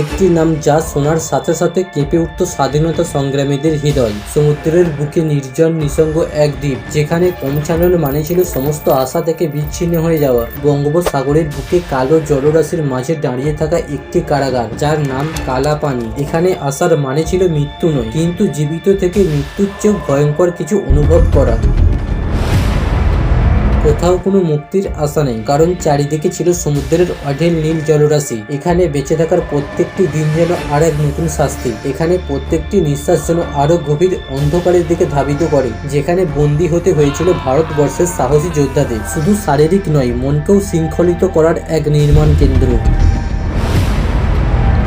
একটি নাম যা শোনার সাথে সাথে কেঁপে উঠত স্বাধীনতা সংগ্রামীদের হৃদয়। সমুদ্রের বুকে নির্জন নিসঙ্গ এক দ্বীপ, যেখানে পৌঁছানোর মানে ছিল সমস্ত আশা থেকে বিচ্ছিন্ন হয়ে যাওয়া। বঙ্গোপসাগরের বুকে কালো জলরাশির মাঝে দাঁড়িয়ে থাকা একটি কারাগার, যার নাম কালা পানি এখানে আসার মানে ছিল মৃত্যু নয়, কিন্তু জীবিত থেকে মৃত্যুর চেয়েও ভয়ঙ্কর কিছু অনুভব করা। কোথাও কোনো মুক্তির আশা নেই, কারণ চারিদিকে ছিল সমুদ্রের অঢেল নীল জলরাশি। এখানে বেঁচে থাকার প্রত্যেকটি দিন যেন আর এক নতুন শাস্তি। এখানে প্রত্যেকটি নিঃশ্বাস যেন আরও গভীর অন্ধকারের দিকে ধাবিত করে, যেখানে বন্দী হতে হয়েছিল ভারতবর্ষের সাহসী যোদ্ধাদের। শুধু শারীরিক নয়, মনকেও শৃঙ্খলিত করার এক নির্মাণ কেন্দ্র।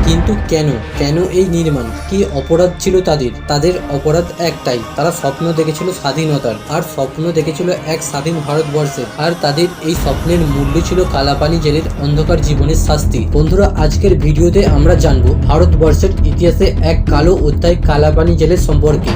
কিন্তু কেন? কেন এই নির্মাণ? কি অপরাধ ছিল তাদের? তাদের অপরাধ একটাই। তারা স্বপ্ন দেখেছিল স্বাধীনতার। আর স্বপ্ন দেখেছিল এক স্বাধীন ভারতবর্ষের আর তাদের এই স্বপ্নের মূল্য ছিল কালাপানি জেলের অন্ধকার জীবনের শাস্তি। বন্ধুরা, আজকের ভিডিওতে আমরা জানব ভারতবর্ষের ইতিহাসে এক কালো অধ্যায় কালাপানি জেলের সম্পর্কে।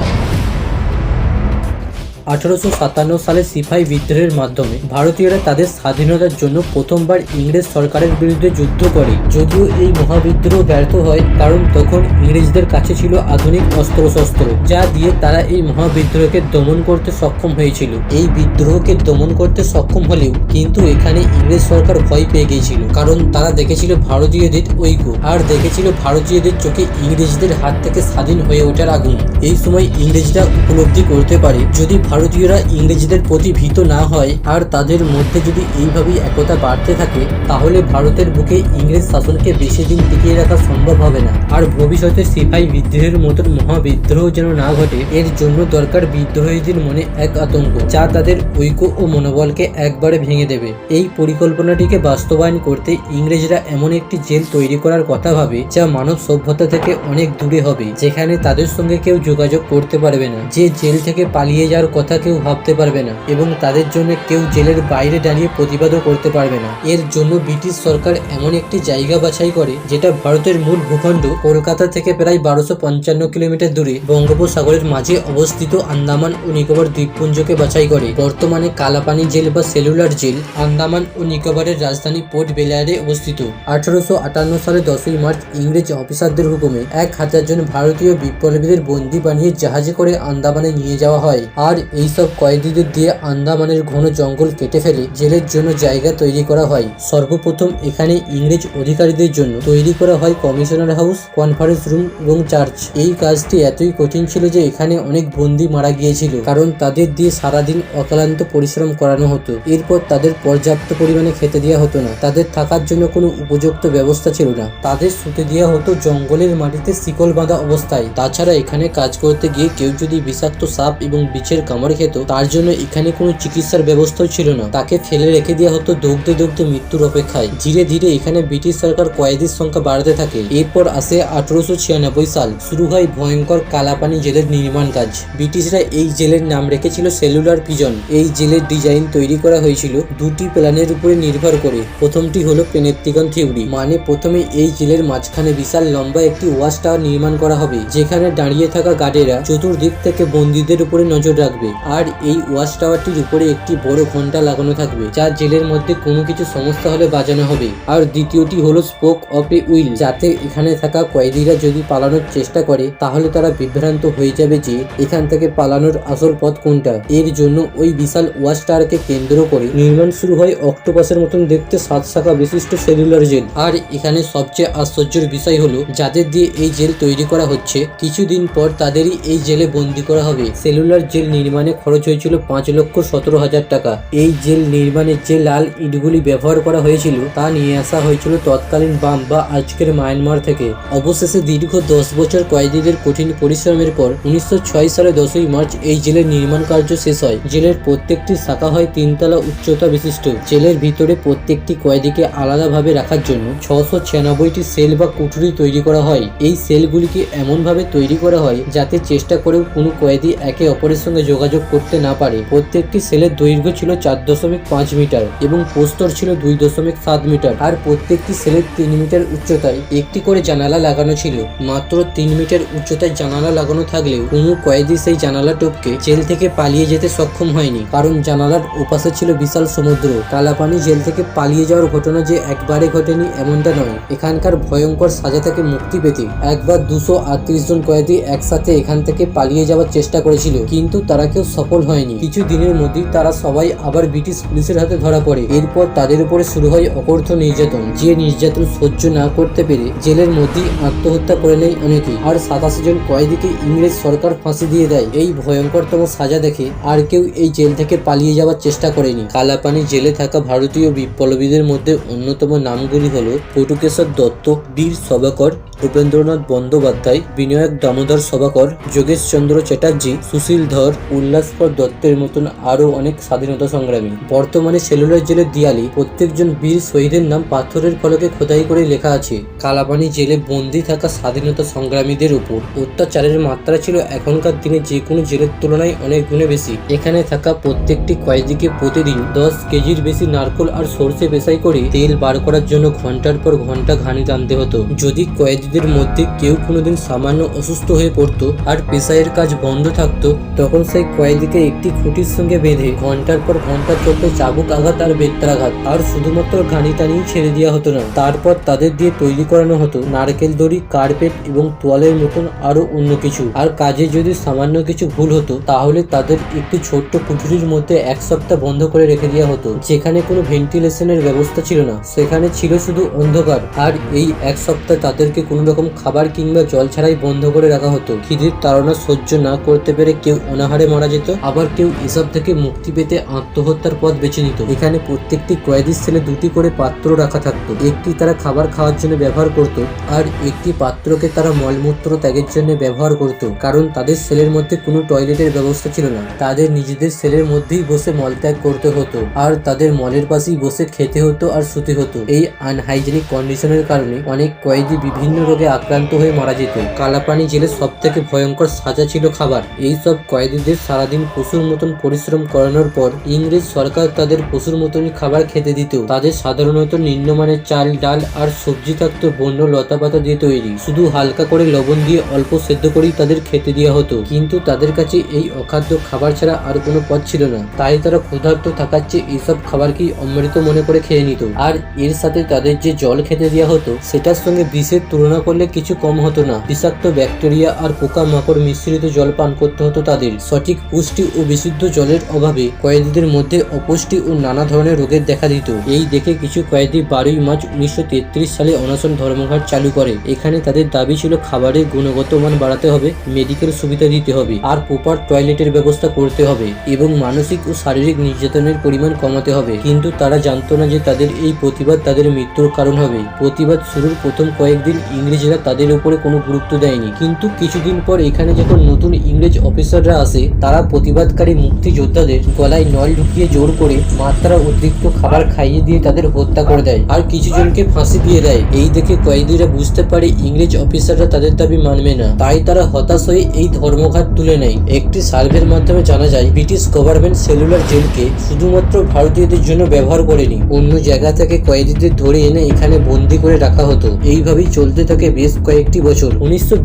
আঠারোশো সাতান্ন সালে সিপাহী বিদ্রোহের মাধ্যমে ভারতীয়রা তাদের স্বাধীনতার জন্য প্রথমবার ইংরেজ সরকারের বিরুদ্ধে যুদ্ধ করে। যদিও এই মহাবিদ্রোহ ব্যর্থ হয়, কারণ তখন ইংরেজদের কাছে ছিল আধুনিক অস্ত্রশস্ত্র, যা দিয়ে তারা এই মহাবিদ্রোহকে দমন করতে সক্ষম হয়েছিল। এই বিদ্রোহকে দমন করতে সক্ষম হলেও কিন্তু এখানে ইংরেজ সরকার ভয় পেয়ে গিয়েছিল, কারণ তারা দেখেছিল ভারতীয়দের ঐক্য, আর দেখেছিল ভারতীয়দের চোখে ইংরেজদের হাত থেকে স্বাধীন হয়ে ওঠার আগুন। এই সময় ইংরেজরা উপলব্ধি করতে পারে, যদি ভারতীয়রা ইংরেজদের প্রতি ভীত না হয়, আর তাদের মধ্যে যদি এইভাবেই একতা বাড়তে থাকে, তাহলে ভারতের বুকে ইংরেজ শাসনকে বেশি দিন টিকিয়ে রাখা সম্ভব হবে না। আর ভবিষ্যতে সিপাহী বিদ্রোহের মতন মহাবিদ্রোহ যেন না ঘটে, এর জন্য দরকার বিদ্রোহীদের মনে এক আতঙ্ক, যা তাদের ঐক্য ও মনোবলকে একবারে ভেঙে দেবে। এই পরিকল্পনাটিকে বাস্তবায়ন করতে ইংরেজরা এমন একটি জেল তৈরি করার কথা ভাবে, যা মানব সভ্যতা থেকে অনেক দূরে হবে, যেখানে তাদের সঙ্গে কেউ যোগাযোগ করতে পারবে না। যে জেল থেকে পালিয়ে যাওয়ার কথা কেউ ভাবতে পারবে না এবং তাদের জন্য কেউ জেলের বাইরে দাঁড়িয়ে প্রতিবাদও করতে পারবে না। এর জন্য ব্রিটিশ সরকার এমন একটি জায়গা বাছাই করে, যেটা ভারতের মূল ভূখণ্ড, কলকাতা থেকে প্রায় বারোশো পঞ্চান্ন কিলোমিটার দূরে বঙ্গোপসাগরের মাঝে অবস্থিত আন্দামান ও নিকোবর দ্বীপপুঞ্জকে বাছাই করে। বর্তমানে কালাপানি জেল বা সেলুলার জেল আন্দামান ও নিকোবরের রাজধানী পোর্ট বেলায়ারে অবস্থিত। আঠারোশো আটান্ন সালে দশই মার্চ ইংরেজ অফিসারদের হুকুমে এক হাজার জন ভারতীয় বিপ্লবীদের বন্দি বানিয়ে জাহাজে করে আন্দামানে নিয়ে যাওয়া হয়। আর এইসব কয়েদিদের দিয়ে আন্দামানের ঘন জঙ্গল কেটে ফেলে জেলের জন্য জায়গা তৈরি করা হয়। সর্বপ্রথম এখানে ইংরেজ অধিকারীদের জন্য তৈরি করা হয় কমিশনার হাউস, কনফারেন্স রুম এবং চার্চ। এই কাজটি এতই কঠিন ছিল যে এখানে অনেক বন্দি মারা গিয়েছিল, কারণ তাদের দিয়ে সারাদিন অক্লান্ত পরিশ্রম করানো হতো। এরপর তাদের পর্যাপ্ত পরিমাণে খেতে দেওয়া হতো না। তাদের থাকার জন্য কোনো উপযুক্ত ব্যবস্থা ছিল না। তাদের শুতে দেওয়া হতো জঙ্গলের মাটিতে শিকল বাঁধা অবস্থায়। তাছাড়া এখানে কাজ করতে গিয়ে কেউ যদি বিষাক্ত সাপ এবং বিছের কামড় খেত, তার জন্য এখানে কোনো চিকিৎসার ব্যবস্থাও ছিল না। তাকে ফেলে রেখে দেওয়া হতো দগ্ধে দগ্ধে মৃত্যুর অপেক্ষায়। ধীরে ধীরে এখানে ব্রিটিশ সরকার কয়েদির সংখ্যা বাড়তে থাকে। এরপর আসে আঠারোশো ছিয়ানব্বই সাল। শুরু হয় ভয়ঙ্কর কালাপানি জেলের নির্মাণ কাজ। ব্রিটিশরা এই জেলের নাম রেখেছিল সেলুলার পিজন। এই জেলের ডিজাইন তৈরি করা হয়েছিল দুটি প্ল্যানের উপরে নির্ভর করে। প্রথমটি হলো পেনেপ্টিকন থিওরি মানে প্রথমে এই জেলের মাঝখানে বিশাল লম্বা একটি ওয়াচ টাওয়ার নির্মাণ করা হবে, যেখানে দাঁড়িয়ে থাকা গার্ডেরা চতুর্দিক থেকে বন্দীদের উপরে নজর রাখবে। আর এই ওয়াচ টাওয়ারটির উপরে একটি বড় ঘণ্টা লাগানো থাকবে, যা জেলের মধ্যে কোনো কিছু সমস্যা হলে বাজানো হবে। আর দ্বিতীয়টি হলো স্পোক অফ এ উইল যাতে এখানে থাকা কয়েদিরা যদি পালানোর চেষ্টা করে, তাহলে তারা বিভ্রান্ত হয়ে যাবে যে, এখান থেকে পালানোর আসল পথ কোনটা? এর জন্য ওই বিশাল ওয়াচ টাওয়ারকে কেন্দ্র করে নির্মাণ শুরু হয় অক্টোপাসের মতন দেখতে সাত শাখা বিশিষ্ট সেলুলার জেল। আর এখানে সবচেয়ে আশ্চর্যের বিষয় হলো, যাদের দিয়ে এই জেল তৈরি করা হচ্ছে, কিছুদিন পর তাদেরই এই জেলে বন্দি করা হবে। সেলুলার জেল নির্মাণে খরচ হয়েছিল পাঁচ লক্ষ সতেরো হাজার টাকা। এই জেল নির্মাণে যে লাল ইটগুলি ব্যবহার করা হয়েছিল, তা নিয়ে আসা হয়েছিল তৎকালীন বাম বা আজকের মায়ানমার থেকে। অবশেষে দীর্ঘ দশ বছর কয়েদিদের কঠিন পরিশ্রমের পর উনিশশো ছয় সালে দশই মার্চ এই জেলের নির্মাণ কার্য শেষ হয়। জেলের প্রত্যেকটি শাখা হয় তিনতলা উচ্চতা বিশিষ্ট। জেলের ভিতরে প্রত্যেকটি কয়েদিকে আলাদাভাবে রাখার জন্য ছশো ছিয়ানব্বইটি সেল বা কুঠুরি তৈরি করা হয়। এই সেলগুলিকে এমনভাবে তৈরি করা হয়, যাতে চেষ্টা করেও কোনো কয়েদি একে অপরের সঙ্গে যোগাযোগ করতে না পারে। প্রত্যেক প্রত্যেকটি সেলের দৈর্ঘ্য ছিল চার দশমিক পাঁচ মিটার এবং প্রস্তর ছিল দুই দশমিক সাত মিটার। আর প্রত্যেকটি সেলের তিন মিটার উচ্চতায় একটি করে জানালা লাগানো ছিল। মাত্র তিন মিটার উচ্চতায় জানালা লাগানো থাকলেও কোনো কয়েদি সেই জানালা টপকে জেল থেকে পালিয়ে যেতে সক্ষম হয়নি। কারণ জানালার ওপাশে ছিল বিশাল সমুদ্র। কালাপানি জেল থেকে পালিয়ে যাওয়ার ঘটনা যে একবারে ঘটেনি এমনটা নয়। এখানকার ভয়ঙ্কর সাজা থেকে মুক্তি পেতে একবার দুশো আটত্রিশ জন কয়েদি একসাথে এখান থেকে পালিয়ে যাওয়ার চেষ্টা করেছিল। কিন্তু তারা কেউ সফল হয়নি। কিছু দিনের মধ্যেই তারা সবাই আবার ব্রিটিশ পুলিশের হাতে ধরা পড়ে। এরপর তাদের উপরে শুরু হয় অকর্থ নির্যাতন। যে নির্যাতন সহ্য না করতে পেরে জেলের মধ্যেই আত্মহত্যা করে নেয় অনেকেই আর সাতাশি জন কয়েদিকে ইংরেজ সরকার ফাঁসি দিয়ে দেয়। এই ভয়ঙ্করতম সাজা দেখে আর কেউ এই জেল থেকে পালিয়ে যাওয়ার চেষ্টা করেনি। কালাপানি জেলে থাকা ভারতীয় বিপ্লবীদের মধ্যে অন্যতম নামগুলি হল পটুকেশ্বর দত্ত, বীর সভাকর উপেন্দ্রনাথ বন্দ্যোপাধ্যায়, বিনায়ক দামোদর সভাকর যোগেশ চন্দ্র চ্যাটার্জি, সুশীল ধর উল্লাসকর দত্তের মতন আরও অনেক স্বাধীনতা সংগ্রামী। বর্তমানে সেলুলার জেলের দিয়ালি প্রত্যেকজন বীর শহীদের নাম পাথরের ফলকে খোদাই করে লেখা আছে কালাপানি জেলে বন্দি থাকা স্বাধীনতা সংগ্রামীদের উপর। অত্যাচারের মাত্রা ছিল এখনকার দিনে যে কোনো জেলের তুলনায় অনেক গুণে বেশি। এখানে থাকা প্রত্যেকটি কয়েদিকে প্রতিদিন দশ কেজির বেশি নারকোল আর সর্ষে পেশাই করে তেল বার করার জন্য ঘণ্টার পর ঘণ্টা ঘানি টানতে হতো। যদি কয়েদিদের মধ্যে কেউ কোনোদিন সামান্য অসুস্থ হয়ে পড়তো আর পেশাইয়ের কাজ বন্ধ থাকতো, তখন সেই কয়েদিকে একটি খুঁটির সঙ্গে বেঁধে ঘণ্টার পর ঘণ্টা চলতে চাবুক আঘাত আর বেত্রাঘাত। আর শুধুমাত্র ঘানি টানিয়ে ছেড়ে দেওয়া হতো না। তারপর তাদের দিয়ে তৈরি করানো হতো নারকেল দড়ি, কার্পেট এবং তোয়ালের মতন আরও অন্য কিছু। আর কাজে যদি সামান্য কিছু ভুল হতো, তাহলে তাদের একটি ছোট্ট কুঠুরির মধ্যে এক সপ্তাহ বন্ধ করে রেখে দেওয়া হতো। যেখানে কোনো ভেন্টিলেশনের ব্যবস্থা ছিল না। সেখানে ছিল শুধু অন্ধকার। আর এই এক সপ্তাহ তাদেরকে কোনো রকম খাবার কিংবা জল ছাড়াই বন্ধ করে রাখা হতো। খিদের তাড়না সহ্য না করতে পেরে কেউ অনাহারে মারা যেত। আবার কেউ এসব থেকে মুক্তি পেতে আত্মহত্যার পথ বেছে নিত। এখানে প্রত্যেকটি কয়েদির সেলে দুটি করে পাত্র রাখা থাকতো। একটি তারা খাবার খাওয়ার জন্য ব্যবহার করত আর একটি পাত্রকে তারা মলমূত্র ত্যাগের জন্য ব্যবহার করত, কারণ তাদের সেলের মধ্যে কোনো টয়লেটের ব্যবস্থা ছিল না। তাদের নিজেদের সেলের মধ্যেই বসে মলত্যাগ করতে হতো আর তাদের মলের পাশেই বসে খেতে হতো আর শুতে হতো। এই আনহাইজেনিক কন্ডিশনের কারণে অনেক কয়েদি বিভিন্ন রোগে আক্রান্ত হয়ে মারা যেত। কালাপানি জেলের সব থেকে ভয়ঙ্কর সাজা ছিল খাবার। এই সব কয়েদিদের সারাদিন পশুর মতন পরিশ্রম করানোর পর ইংরেজ সরকার তাদের পশুর মতনই খাবার খেতে দিত তাদের সাধারণত নিম্নমানের চাল, ডাল আর সবজি থাকতো বন্য লতা পাতা দিয়ে তৈরি। শুধু হালকা করে লবণ দিয়ে অল্প সেদ্ধ করেই তাদের খেতে দেওয়া হতো। কিন্তু তাদের কাছে এই অখাদ্য খাবার ছাড়া আর কোনো পথ ছিল না। তাই তারা ক্ষুধার্ত থাকার চেয়ে এইসব খাবারকেই অমৃত মনে করে খেয়ে নিত। আর এর সাথে তাদের যে জল খেতে দেওয়া হতো, সেটার সঙ্গে বিষের তুলনা করলে কিছু কম হতো না। বিষাক্ত ব্যাকটেরিয়া আর পোকা মাকড় মিশ্রিত জল পান করতে হতো তাদের। সঠিক পুষ্টি ও বিশুদ্ধ জলের অভাবে কয়েদিদের মধ্যে অপুষ্টি ও নানা ধরনের রোগের দেখা দিত। এই দেখে কিছু কয়েদি বারোই মার্চ উনিশশো তেত্রিশ সালে অনশন ধর্মঘট চালু করে। এখানে তাদের দাবি ছিল খাবারের গুণগত মান বাড়াতে হবে, মেডিকেল সুবিধা দিতে হবে, আর প্রপার টয়লেটের ব্যবস্থা করতে হবে এবং মানসিক ও শারীরিক নির্যাতনের পরিমাণ কমাতে হবে। কিন্তু তারা জানতো না যে তাদের এই প্রতিবাদ তাদের মৃত্যুর কারণ হবে। প্রতিবাদ শুরুর প্রথম কয়েকদিন ইংরেজরা তাদের উপরে কোনো গুরুত্ব দেয়নি। কিন্তু কিছুদিন পর এখানে যখন নতুন ইংরেজ অফিসাররা আসে, তারা প্রতিবাদকারী মুক্তিযোদ্ধাদের গলায় নল ঢুকিয়ে জোর করে মাত্রা অতিরিক্ত খাবার খাইয়ে দিয়ে তাদের হত্যা করে দেয়। আর কিছু জনকে ফাঁসি দিয়ে দেয়। এই দেখে কয়েদিরা বুঝতে পারে ইংরেজ অফিসাররা তাদের দাবি মানবে না। তাই তারা হতাশ হয়ে এই ধর্মঘাত তুলে নেয়। একটি সার্ভের মাধ্যমে জানা যায়, ব্রিটিশ গভর্নমেন্ট সেলুলার জেলকে শুধুমাত্র ভারতীয়দের জন্য ব্যবহার করেনি। অন্য জায়গা থেকে কয়েদিদের ধরে এনে এখানে বন্দি করে রাখা হতো। এইভাবেই চলতে থাকে বেশ কয়েকটি বছর। উনিশশো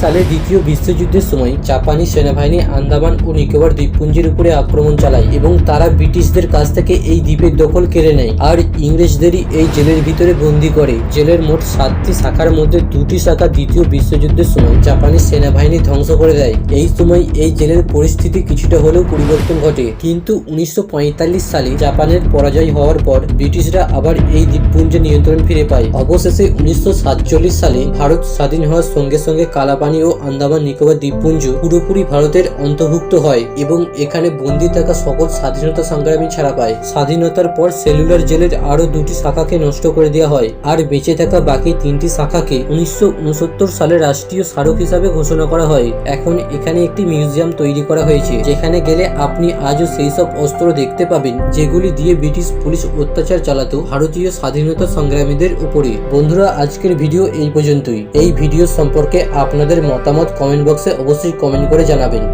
সালে দ্বিতীয় বিশ্বযুদ্ধের সময় জাপানি সেনাবাহিনী আন্দামান ও নিকোবর দ্বীপপুঞ্জের উপরে আক্রমণ চালায় এবং তারা ব্রিটিশদের কাছ থেকে এই দ্বীপের দখল কেড়ে নেয়। আর ইংরেজদেরই এই জেলের ভিতরে বন্দি করে। জেলের মোট সাতটি শাখার মধ্যে দুটি শাখা দ্বিতীয় বিশ্বযুদ্ধের সময় জাপানি সেনাবাহিনী ধ্বংস করে দেয়। এই সময় এই জেলের পরিস্থিতি কিছুটা হলেও পরিবর্তন ঘটে। কিন্তু উনিশশো পঁয়তাল্লিশ সালে জাপানের পরাজয় হওয়ার পর ব্রিটিশরা আবার এই দ্বীপপুঞ্জে নিয়ন্ত্রণ ফিরে পায়। অবশেষে উনিশশো সাতচল্লিশ সালে ভারত স্বাধীন হওয়ার সঙ্গে সঙ্গে কালাপানি ও আন্দামান নিকোবর দ্বীপপুঞ্জ পুরোপুরি ভারতের অন্তর্ভুক্ত হয় এবং এখানে বন্দি থাকা সকল স্বাধীনতা সংগ্রামী ছাড়া পায়। স্বাধীনতার পর সেলুলার জেলের আরও দুটি শাখাকে নষ্ট করে দেওয়া হয়। আর বেঁচে থাকা বাকি তিনটি শাখাকে উনিশশো উনসত্তর সালে রাষ্ট্রীয় স্মারক হিসাবে ঘোষণা করা হয়। এখন এখানে একটি মিউজিয়াম তৈরি করা হয়েছে, যেখানে গেলে আপনি আজও সেই সব অস্ত্র দেখতে পাবেন, যেগুলি দিয়ে ব্রিটিশ পুলিশ অত্যাচার চালাতো ভারতীয় স্বাধীনতা সংগ্রামীদের উপরে বন্ধুরা, আজকের ভিডিও এই পর্যন্তই। এই ভিডিও সম্পর্কে আপনাদের মতামত কমেন্ট বক্সে অবশ্যই কমেন্ট করে জানাবেন।